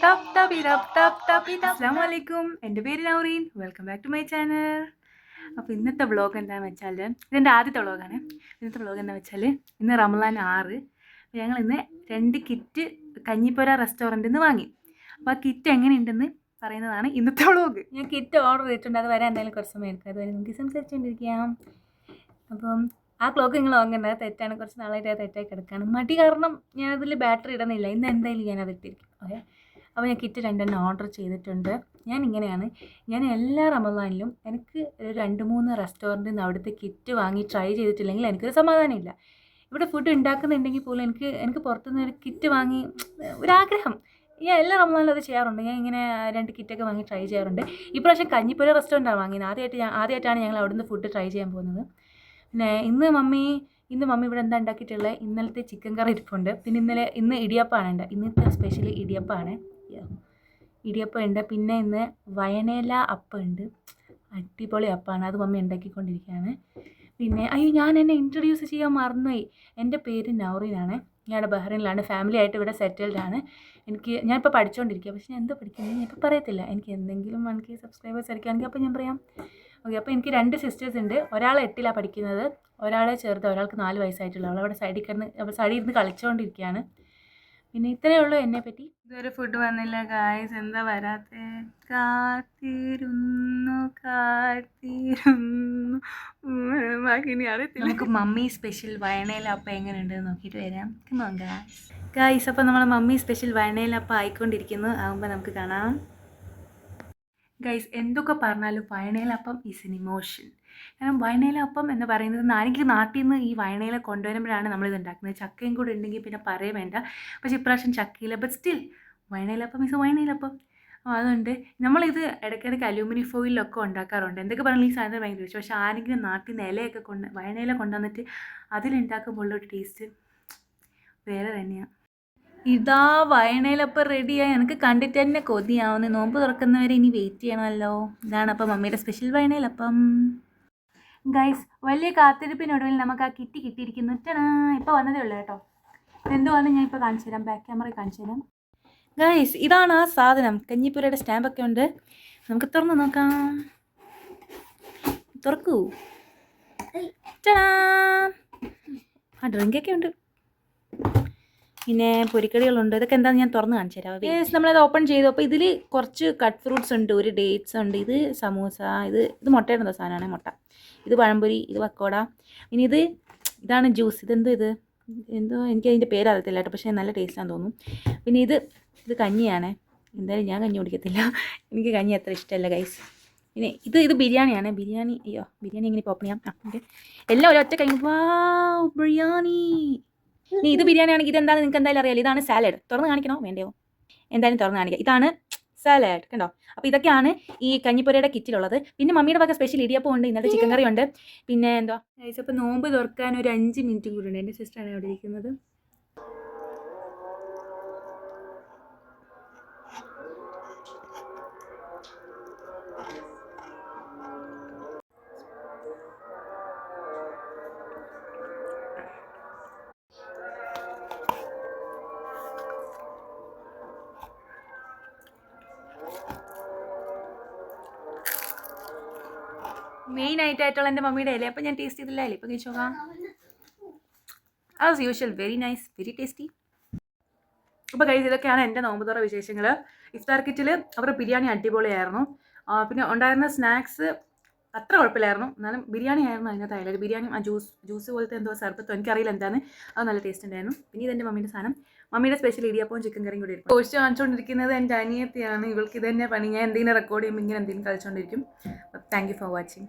Top top top top top അസ്സാം വലൈക്കും എന്റെ പേര് Naureen welcome back to my channel അപ്പോൾ ഇന്നത്തെ വ്ളോഗ് എന്താണെന്ന് വെച്ചാൽ ഇതെന്റെ ആദ്യത്തെ വ്ളോഗാണ് ഇന്നത്തെ വ്ളോഗ് എന്താണെന്ന് വെച്ചാൽ ഇന്ന് റമലാൻ ആറ് ഞങ്ങൾ ഇന്ന് രണ്ട് കിറ്റ് കഞ്ഞിപ്പുര റെസ്റ്റോറന്റിൽ നിന്ന് വാങ്ങി അപ്പോൾ ആ കിറ്റ് എങ്ങനെയുണ്ടെന്ന് പറയുന്നതാണ് ഇന്നത്തെ വ്ളോഗ് ഞാൻ കിറ്റ് ഓർഡർ ചെയ്തിട്ടുണ്ട് അത് വരാൻ എന്തായാലും കുറച്ച് സമയം എടുക്കും അതുവരെ നമുക്ക് സംസാരിച്ചുകൊണ്ടിരിക്കാം അപ്പം ആ ക്ലോക്ക് നിങ്ങൾ വാങ്ങേണ്ടത് തെറ്റാണ് കുറച്ച് നാളായിട്ട് തെറ്റായി കിടക്കാണ് മടി കാരണം ഞാനതിൽ ബാറ്ററി ഇടുന്നില്ല ഇന്ന് എന്തായാലും ഞാനത് ഇട്ടിരിക്കും ഓക്കെ അപ്പോൾ ഞാൻ കിറ്റ് രണ്ടെണ്ണം ഓർഡർ ചെയ്തിട്ടുണ്ട്. ഞാൻ ഇങ്ങനെയാണ്. ഞാൻ എല്ലാ റമദാനിലും എനിക്ക് രണ്ട് മൂന്ന് റെസ്റ്റോറന്റിൽ നിന്ന് അവിടുത്തെ കിറ്റ് വാങ്ങി ട്രൈ ചെയ്തിട്ടില്ലെങ്കിൽ എനിക്കൊരു സമാധാനമില്ല. ഇവിടെ ഫുഡ് ഉണ്ടാക്കുന്നുണ്ടെങ്കിൽ പോലും എനിക്ക് എനിക്ക് പുറത്തുനിന്ന് ഒരു കിറ്റ് വാങ്ങി ഒരാഗ്രഹം. ഞാൻ എല്ലാ റമദാനിലും അത് ചെയ്യാറുണ്ട്. ഞാൻ ഇങ്ങനെ രണ്ട് കിറ്റൊക്കെ വാങ്ങി ട്രൈ ചെയ്യാറുണ്ട്. ഇപ്രാവശ്യം കഞ്ഞിപ്പുര റെസ്റ്റോറന്റാണ് വാങ്ങിയത്. ആദ്യമായിട്ട് ഞാൻ ആദ്യമായിട്ടാണ് ഞങ്ങൾ അവിടുന്ന് ഫുഡ് ട്രൈ ചെയ്യാൻ പോകുന്നത്. പിന്നെ ഇന്ന് മമ്മി ഇന്ന് മമ്മി ഇവിടെ എന്താ ഉണ്ടാക്കിയിട്ടുള്ളത്? ഇന്നലത്തെ ചിക്കൻ കറി ഇരിപ്പുണ്ട്. പിന്നെ ഇന്നലെ ഇന്ന് ഇടിയപ്പമാണ് ഉണ്ട് ഇന്നത്തെ സ്പെഷ്യൽ ഇടിയപ്പമാണ്. ഇടിയപ്പം ഉണ്ട്. പിന്നെ ഇന്ന് വയനേല അപ്പം ഉണ്ട്. അടിപൊളി അപ്പമാണ് അത് മമ്മി ഉണ്ടാക്കിക്കൊണ്ടിരിക്കുകയാണ്. പിന്നെ അയ്യോ ഞാൻ എന്നെ ഇൻട്രൊഡ്യൂസ് ചെയ്യാൻ മറന്നുപോയി. എന്റെ പേര് നൗറീനാണ് ഞാൻ ബഹ്റൈനിലാണ്. ഫാമിലി ആയിട്ട് ഇവിടെ സെറ്റിൽഡ് ആണ്. എനിക്ക് ഞാനിപ്പോൾ പഠിച്ചുകൊണ്ടിരിക്കുക പക്ഷേ ഞാൻ എന്താ പഠിക്കുന്നത് ഞാൻ ഇപ്പോൾ പറയത്തില്ല. എനിക്ക് എന്തെങ്കിലും വൺ കെ സബ്സ്ക്രൈബേഴ്സ് ആയിരിക്കുകയാണെങ്കിൽ അപ്പോൾ ഞാൻ പറയാം. ഓക്കെ അപ്പോൾ എനിക്ക് രണ്ട് സിസ്റ്റേഴ്സ് ഉണ്ട്. ഒരാൾ എട്ടിലാണ് പഠിക്കുന്നത്. ഒരാളെ ചെറുത്. ഒരാൾക്ക് നാല് വയസ്സായിട്ടുള്ള. അവൾ അവിടെ സൈഡിൽ കിടന്ന് സൈഡിൽ ഇരുന്ന് കളിച്ചുകൊണ്ടിരിക്കുകയാണ് പിന്നെ ഇത്രയേ ഉള്ളൂ എന്നെ പറ്റി. ഇതുവരെ ഫുഡ് വന്നില്ല ഗായ്സ് എന്താ വരാത്തെ? കാത്തിരുന്നു കാത്തിരുന്നു. ബാക്കി അറിയത്തില്ല. നമുക്ക് മമ്മി സ്പെഷ്യൽ വയണയില അപ്പം എങ്ങനെയുണ്ട് നോക്കിയിട്ട് വരാം. ഗായ്സ് ഗായ്സ് അപ്പോൾ നമ്മളെ മമ്മി സ്പെഷ്യൽ വയണയില അപ്പം ആയിക്കൊണ്ടിരിക്കുന്നു. ആകുമ്പോൾ നമുക്ക് കാണാം. ഗൈസ് എന്തൊക്കെ പറഞ്ഞാലും വയണയിലപ്പം ഈസ് എൻ ഇമോഷൻ കാരണം വയണയിലപ്പം എന്ന് പറയുന്നത് നാരങ്ങ നാട്ടിൽ നിന്ന് ഈ വയണയില കൊണ്ടുവരുമ്പോഴാണ് നമ്മളിത് ഉണ്ടാക്കുന്നത്. ചക്കയും കൂടെ ഉണ്ടെങ്കിൽ പിന്നെ പറയേ വേണ്ട. പക്ഷേ ഇപ്രാവശ്യം ചക്കയില്ല. ബട്ട് സ്റ്റിൽ വയണയിലപ്പം മീൻസ് വയണയിലപ്പം അതുകൊണ്ട് നമ്മളിത് ഇടയ്ക്കിടയ്ക്ക് അലൂമിനിയം ഫോയിലൊക്കെ ഉണ്ടാക്കാറുണ്ട്. എന്തൊക്കെ പറഞ്ഞാൽ ഈ സാധനം ഭയങ്കര ഇഷ്ടം പക്ഷേ ആരെങ്കിലും നാട്ടിൽ നിന്ന് ഇലയൊക്കെ കൊണ്ട് വയണയില കൊണ്ടുവന്നിട്ട് അതിലുണ്ടാക്കുമ്പോൾ ഉള്ള ടേസ്റ്റ് വേറെ തന്നെയാണ് ഇതാ വയണയിലപ്പം റെഡിയായി എനിക്ക് കണ്ടിട്ട് തന്നെ കൊതിയാവുന്നു. നോമ്പ് തുറക്കുന്നവരെ ഇനി വെയിറ്റ് ചെയ്യണമല്ലോ. ഇതാണ് അപ്പം മമ്മിയുടെ സ്പെഷ്യൽ വയണയിലപ്പം ഗൈസ് വലിയ കാത്തിരിപ്പിനൊടുവിൽ നമുക്ക് ആ കിറ്റി കിട്ടിയിരിക്കുന്നു. ടണാ ഇപ്പോൾ വന്നതേ ഉള്ളൂ കേട്ടോ. എന്തുവാണ് ഞാൻ ഇപ്പോൾ കാണിച്ചു തരാം. ബാക്ക് ക്യാമറ കാണിച്ചു തരാം. ഗൈസ് ഇതാണ് ആ സാധനം. കഞ്ഞിപ്പുരയുടെ സ്റ്റാമ്പൊക്കെ ഉണ്ട്. നമുക്ക് തുറന്ന് നോക്കാം. തുറക്കൂ. ആ ഡ്രിങ്കൊക്കെ ഉണ്ട്. പിന്നെ പൊരിക്കടികളുണ്ട്. ഇതൊക്കെ എന്താണെന്ന് ഞാൻ തുറന്ന് കാണിച്ചു തരാം. നമ്മളത് ഓപ്പൺ ചെയ്തു. അപ്പോൾ ഇതിൽ കുറച്ച് കട്ട് ഫ്രൂട്ട്സ് ഉണ്ട് ഒരു ഡേറ്റ്സ് ഉണ്ട്. ഇത് സമൂസ ഇത് ഇത് മുട്ടയുടെ സാധനമാണ് മുട്ട. ഇത് പഴംപൊരി ഇത് പക്കോട. ഇനി ഇത് ഇതാണ് ജ്യൂസ് ഇതെന്തോ ഇത്? എന്തോ? എനിക്ക് അതിന്റെ പേര് അറിയത്തില്ല കേട്ടോ. പക്ഷേ നല്ല ടേസ്റ്റാന്ന് തോന്നുന്നു. പിന്നെ ഇത് ഇത് കഞ്ഞിയാണ്. എന്തായാലും ഞാൻ കഞ്ഞി കുടിക്കത്തില്ല. എനിക്ക് കഞ്ഞി അത്ര ഇഷ്ടമല്ല ഗൈസ് പിന്നെ ഇത് ഇത് ബിരിയാണിയാണ്. ബിരിയാണി അയ്യോ ബിരിയാണി എങ്ങനെ ഓപ്പൺ ചെയ്യാം? എല്ലാം ഒരൊറ്റ കഴിഞ്ഞു വാ ബിരിയാണി. ഇനി ഇത് ബിരിയാണി ആണെങ്കിൽ ഇത് എന്താണ് നിങ്ങൾക്ക് എന്തായാലും അറിയാലോ. ഇതാണ് സാലഡ് തുറന്ന് കാണിക്കണോ? വേണ്ടയോ? എന്തായാലും തുറന്ന് കാണിക്കാം. ഇതാണ് സാലഡ് കണ്ടോ? അപ്പോൾ ഇതൊക്കെയാണ് ഈ കഞ്ഞിപ്പുരയുടെ കിറ്റിലുള്ളത്. പിന്നെ മമ്മിയുടെ വക സ്പെഷ്യൽ ഇടിയപ്പം ഉണ്ട് ഇന്നത്തെ ചിക്കൻ കറി ഉണ്ട്. പിന്നെ എന്തോ അപ്പോൾ നോമ്പ് തുറക്കാൻ ഒരു അഞ്ച് മിനിറ്റ് കൂടി ഉണ്ട്. എന്റെ സിസ്റ്ററാണ് അവിടെ ഇരിക്കുന്നത്. മെയിൻ ആയിട്ടായിട്ടുള്ള എന്റെ മമ്മിയുടെ ഇല അപ്പം ഞാൻ ടേസ്റ്റ് ചെയ്തില്ല ഇപ്പം കഴിച്ചു നോക്കാം. As usual very nice very tasty അപ്പോൾ കഴിച്ച് ഇതൊക്കെയാണ് എന്റെ നോമ്പുതുറ വിശേഷങ്ങൾ ഇഫ്താർ കിറ്റിൽ അവരുടെ ബിരിയാണി അടിപൊളിയായിരുന്നു. പിന്നെ ഉണ്ടായിരുന്ന സ്നാക്സ് അത്ര കുഴപ്പമില്ലായിരുന്നു. എന്നാലും ബിരിയാണി ആയിരുന്നു അതിനകത്ത് ഹൈലൈറ്റ് ബിരിയാണി ആ ജ്യൂസ് ജ്യൂസ് പോലത്തെ എന്തോ സർബത്തോ എനിക്കറിയില്ല എന്താണ് അത് നല്ല ടേസ്റ്റ് ഉണ്ടായിരുന്നു. പിന്നെ ഇതെന്റെ മമ്മീന്റെ സാധനം. മമ്മിയുടെ സ്പെഷ്യൽ ഇടിയപ്പവും ചിക്കൻ കറിയും കൂടി ഇരിക്കും കോഴ്സ് കാണിച്ചുകൊണ്ടിരിക്കുന്നത് എന്റെ അനിയത്തിയാണ്. ഇവൾക്ക് ഇത് പണി. ഞാൻ എന്തെങ്കിലും റെക്കോർഡ് ചെയ്യുമ്പോൾ ഇങ്ങനെ എന്തെങ്കിലും കളിച്ചുകൊണ്ടിരിക്കും താങ്ക് യു ഫോർ വാച്ചിങ്